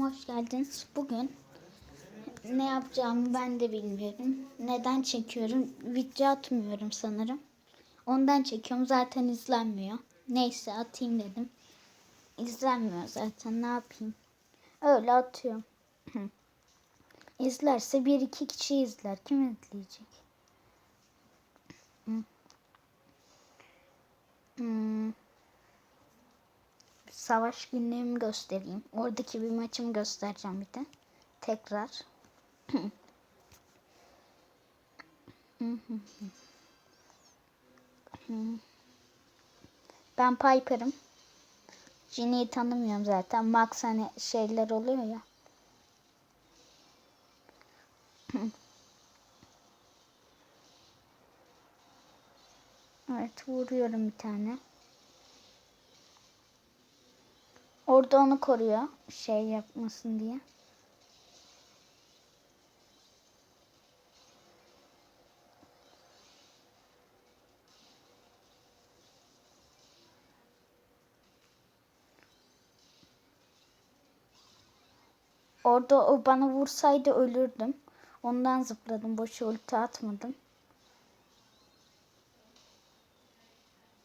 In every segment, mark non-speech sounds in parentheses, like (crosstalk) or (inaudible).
hoş geldiniz. Bugün ne yapacağımı ben de bilmiyorum. Neden çekiyorum? Video atmıyorum sanırım. Ondan çekiyorum. Zaten izlenmiyor. Neyse atayım dedim. İzlenmiyor zaten. Ne yapayım? Öyle atıyorum. (clears throat) İzlerse bir iki kişi izler. Kim izleyecek? Hmm. Savaş günlüğümü göstereyim. Oradaki bir maçımı göstereceğim bir de. Tekrar. ben Piper'ım. Ginny'yi tanımıyorum zaten. Max hani şeyler oluyor ya. evet vuruyorum bir tane. Orada onu koruyor. Şey yapmasın diye. Orada o bana vursaydı ölürdüm. Ondan zıpladım. Boş ulti atmadım.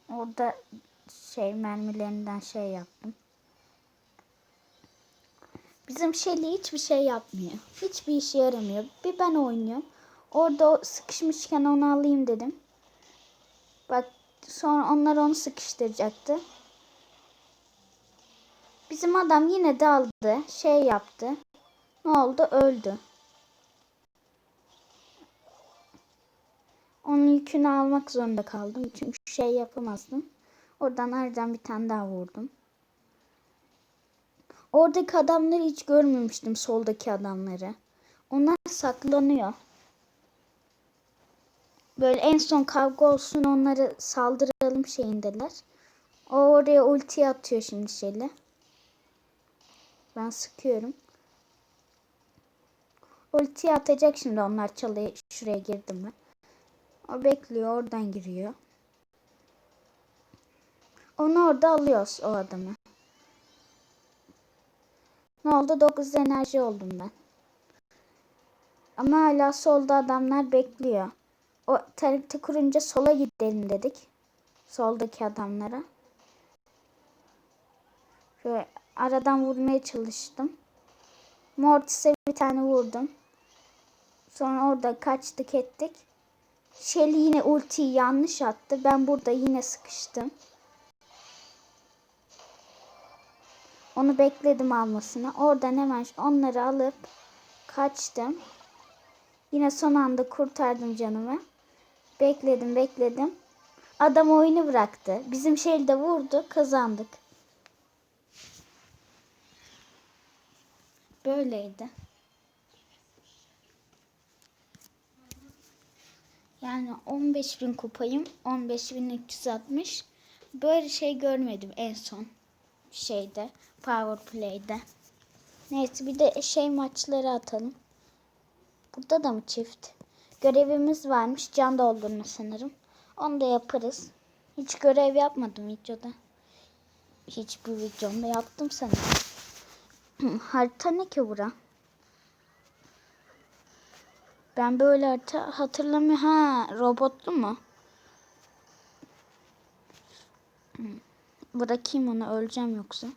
Orada şey mermilerinden şey yaptım. Bizim Shelly hiçbir şey yapmıyor. Hiçbir işe yaramıyor. Bir ben oynuyorum. Orada sıkışmışken onu alayım dedim. Bak sonra onlar onu sıkıştıracaktı. Bizim adam yine daldı. Şey yaptı. Ne oldu? Öldü. Onun yükünü almak zorunda kaldım. Çünkü şey yapamazdım. Oradan aradan bir tane daha vurdum. Oradaki adamları hiç görmemiştim soldaki adamları. Onlar saklanıyor. Böyle en son kavga olsun onları saldıralım şeyindeler. O oraya ulti atıyor şimdi şeyle. Ben sıkıyorum. Ulti atacak şimdi onlar çalıya şuraya girdim ben. O bekliyor oradan giriyor. Onu orada alıyoruz o adamı. Ne oldu? 9 enerji oldum ben. Ama hala solda adamlar bekliyor. O tarihte kurunca sola gidelim dedik. Soldaki adamlara. Şöyle aradan vurmaya çalıştım. Mortis'e bir tane vurdum. Sonra orada kaçtık ettik. Shelly yine ultiyi yanlış attı. Ben burada yine sıkıştım. Onu bekledim almasını. Oradan hemen onları alıp kaçtım. Yine son anda kurtardım canımı. Bekledim bekledim. Adam oyunu bıraktı. Bizim şey de vurdu. Kazandık. Böyleydi. Yani 15.000 kupayım. 15.360. Böyle şey görmedim en son şeyde Power Play'de. Neyse bir de şey maçları atalım. Burada da mı çift? Görevimiz varmış. Can doldurma sanırım. Onu da yaparız. Hiç görev yapmadım videoda. Hiçbir videomda yaptım sanırım. (clears throat) harita ne ki bura? Ben böyle harita hatırlamıyorum. Ha robotlu mu? Bırakayım onu öleceğim yoksa.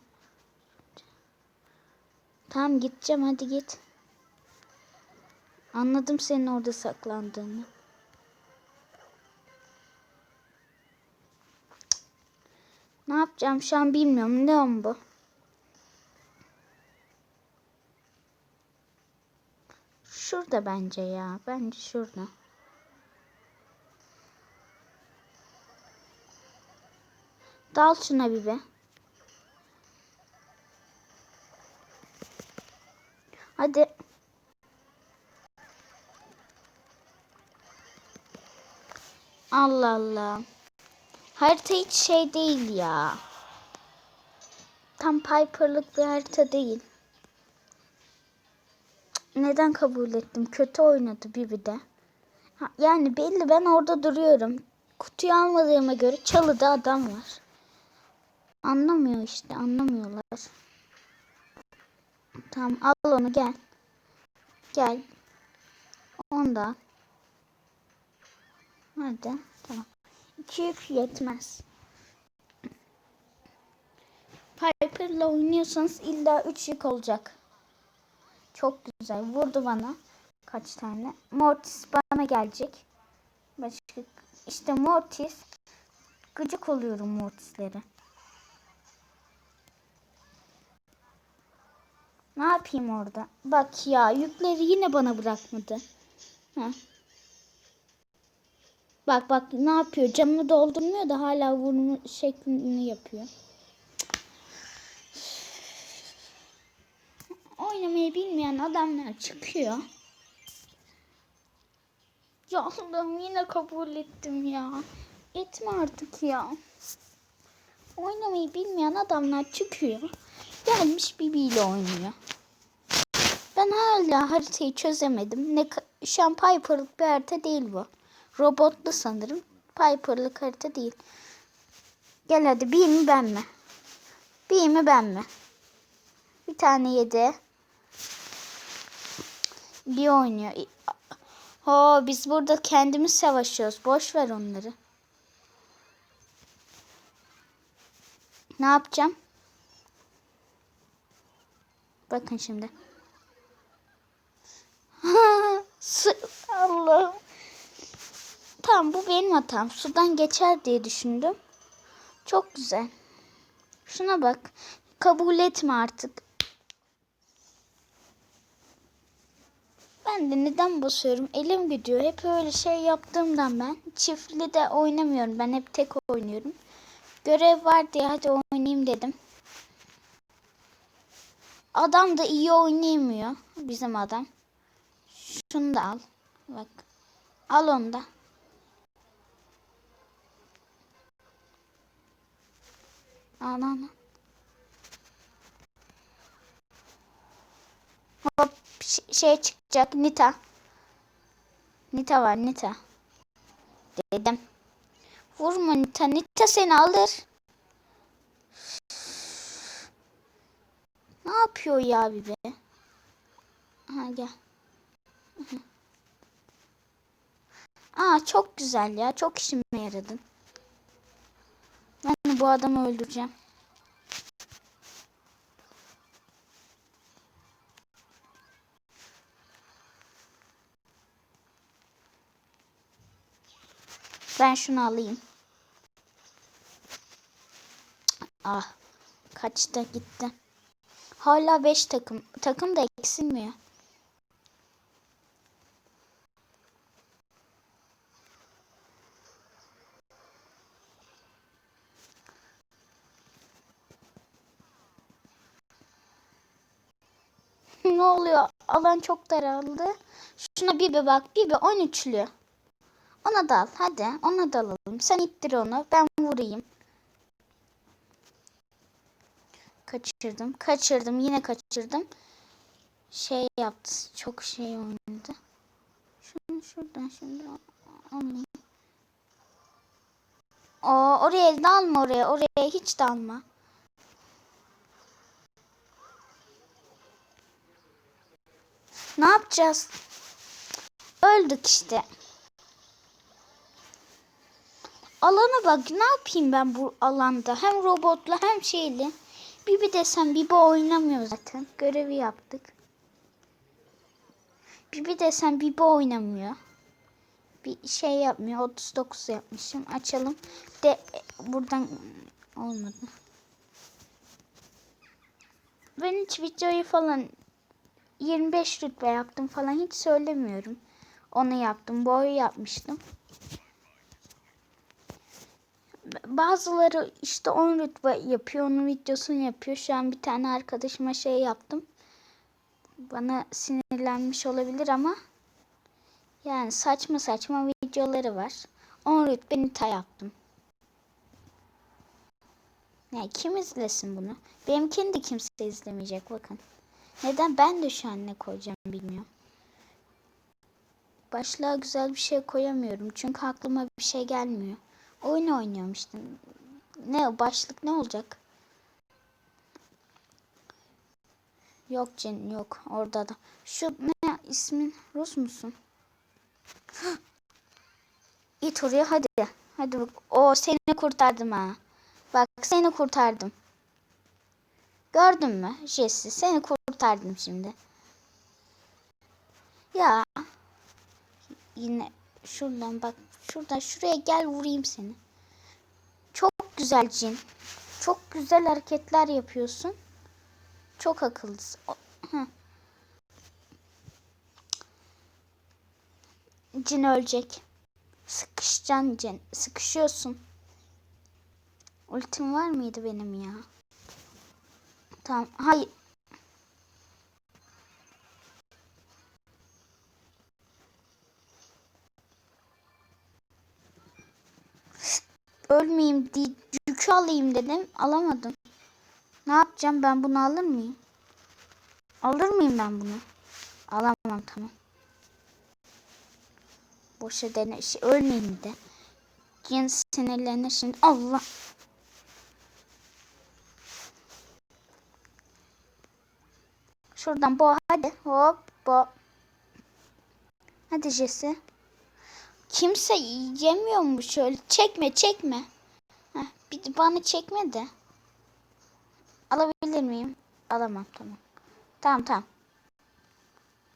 Tamam gideceğim hadi git. Anladım senin orada saklandığını. Ne yapacağım şu an bilmiyorum. Ne on bu? Şurada bence ya. Bence şurada. Dal şuna bir be. Hadi. Allah Allah. Harita hiç şey değil ya. Tam Piper'lık bir harita değil. Neden kabul ettim? Kötü oynadı bir de. Ha, yani belli ben orada duruyorum. Kutuyu almadığıma göre çalıda adam var. Anlamıyor işte anlamıyorlar. Tamam al onu gel. Gel. Onu da al. Hadi. Tamam. İki yük yetmez. Piper'la oynuyorsanız illa üç yük olacak. Çok güzel. Vurdu bana. Kaç tane. Mortis bana gelecek. Başka işte Mortis. Gıcık oluyorum Mortis'lere. Ne yapayım orada? Bak ya yükleri yine bana bırakmadı. Heh. Bak bak ne yapıyor? Camını doldurmuyor da hala vurma şeklini yapıyor. Oynamayı bilmeyen adamlar çıkıyor. Ya Allah'ım yine kabul ettim ya. Etme artık ya. Oynamayı bilmeyen adamlar çıkıyor. Gelmiş Bibi ile oynuyor. Ben hala haritayı çözemedim. Ne şu an Piper'lık bir harita değil bu. Robotlu sanırım. Piper'lık harita değil. Gel hadi bir mi ben mi? Bir mi ben mi? Bir tane yedi. Bir oynuyor. Ho biz burada kendimiz savaşıyoruz. Boş ver onları. Ne yapacağım? Bakın şimdi. (laughs) Allah'ım. Tamam bu benim hatam. Sudan geçer diye düşündüm. Çok güzel. Şuna bak. Kabul etme artık. Ben de neden basıyorum? Elim gidiyor. Hep öyle şey yaptığımdan ben. Çiftli de oynamıyorum. Ben hep tek oynuyorum. Görev var diye hadi oynayayım dedim. Adam da iyi oynayamıyor. Bizim adam. Şunu da al. Bak. Al onu da. Al al. Hop ş- şey çıkacak. Nita. Nita var Nita. Dedim. Vurma Nita. Nita seni alır. Ne yapıyor ya bibe? Ha gel. Aa çok güzel ya. Çok işime yaradın. Ben bu adamı öldüreceğim. Ben şunu alayım. Ah. Kaçta gitti. Hala 5 takım. Takım da eksilmiyor. (laughs) ne oluyor? Alan çok daraldı. Şuna bir bak. Bir bir 13'lü. Ona da al. Hadi. Ona da alalım. Sen ittir onu. Ben vurayım. Kaçırdım. Kaçırdım. Yine kaçırdım. Şey yaptı. Çok şey oynadı. Şunu şuradan şimdi alayım. O oraya dalma oraya. Oraya hiç dalma. Ne yapacağız? Öldük işte. Alana bak ne yapayım ben bu alanda. Hem robotla hem şeyli. Bibi desem Bibi oynamıyor zaten. Görevi yaptık. Bibi desem Bibi oynamıyor. Bir şey yapmıyor. 39 yapmışım. Açalım. De buradan olmadı. Ben hiç videoyu falan 25 rütbe yaptım falan hiç söylemiyorum. Onu yaptım. Boyu yapmıştım. Bazıları işte 10 rütbe yapıyor. Onun videosunu yapıyor. Şu an bir tane arkadaşıma şey yaptım. Bana sinirlenmiş olabilir ama yani saçma saçma videoları var. 10 rütbe nita yaptım. Yani kim izlesin bunu? Benimkini de kimse izlemeyecek bakın. Neden ben de şu an ne koyacağım bilmiyorum. Başlığa güzel bir şey koyamıyorum. Çünkü aklıma bir şey gelmiyor. Oyun oynuyorum işte. Ne başlık ne olacak? Yok Cin yok orada da. Şu ne ismin Rus musun? (gasps) İt oraya hadi. Hadi bak. O seni kurtardım ha. Bak seni kurtardım. Gördün mü Jesse? Seni kurtardım şimdi. Ya. Yine şuradan bak. Şuradan şuraya gel vurayım seni. Çok güzel Cin. Çok güzel hareketler yapıyorsun. Çok akıllısın. Cin ölecek. Sıkışacaksın Cin. Sıkışıyorsun. Ultim var mıydı benim ya? Tamam. Hayır. Ölmeyeyim diye yükü alayım dedim. Alamadım. Ne yapacağım? Ben bunu alır mıyım? Alır mıyım ben bunu? Alamam tamam. Boşa dene. Şey, ölmeyeyim de. Yine sinirlenir şimdi. Allah. Şuradan bo hadi. Hop bo. Hadi Jesse. Kimse yemiyor mu şöyle? Çekme çekme. Heh, bir bana çekme de. Alabilir miyim? Alamam tamam. Tamam tamam.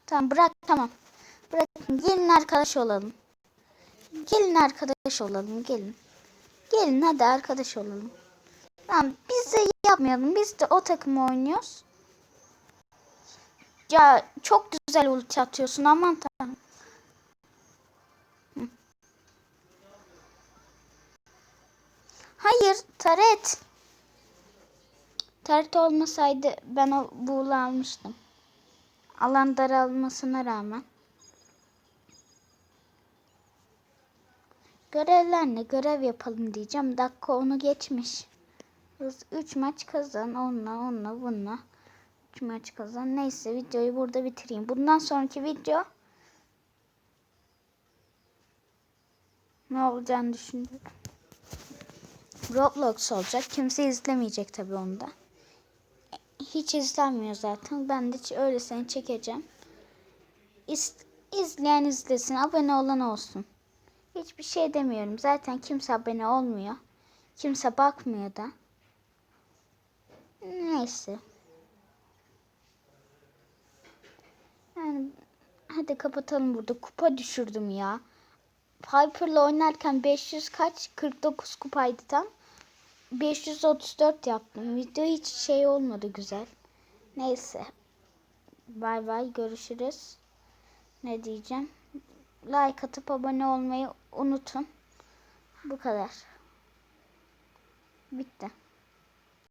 Tamam bırak tamam. Bırakın gelin arkadaş olalım. Gelin arkadaş olalım gelin. Gelin hadi arkadaş olalım. Tamam biz de yapmayalım. Biz de o takımı oynuyoruz. Ya çok güzel ulti atıyorsun aman tanrım. Hayır taret. Taret olmasaydı ben o buğulu almıştım. Alan daralmasına rağmen. Görevler ne? Görev yapalım diyeceğim. Dakika onu geçmiş. 3 maç kazan. Onunla, onunla, bununla. 3 maç kazan. Neyse videoyu burada bitireyim. Bundan sonraki video ne olacağını düşünüyorum. Roblox olacak. Kimse izlemeyecek tabii onda. Hiç izlenmiyor zaten. Ben de öylesine çekeceğim. İz, izleyen izlesin. Abone olan olsun. Hiçbir şey demiyorum. Zaten kimse abone olmuyor. Kimse bakmıyor da. Neyse. Yani hadi kapatalım burada. Kupa düşürdüm ya. Piper'la oynarken 500 kaç? 49 kupaydı tam. 534 yaptım. Video hiç şey olmadı güzel. Neyse. Bay bay görüşürüz. Ne diyeceğim? Like atıp abone olmayı unutun. Bu kadar. Bitti.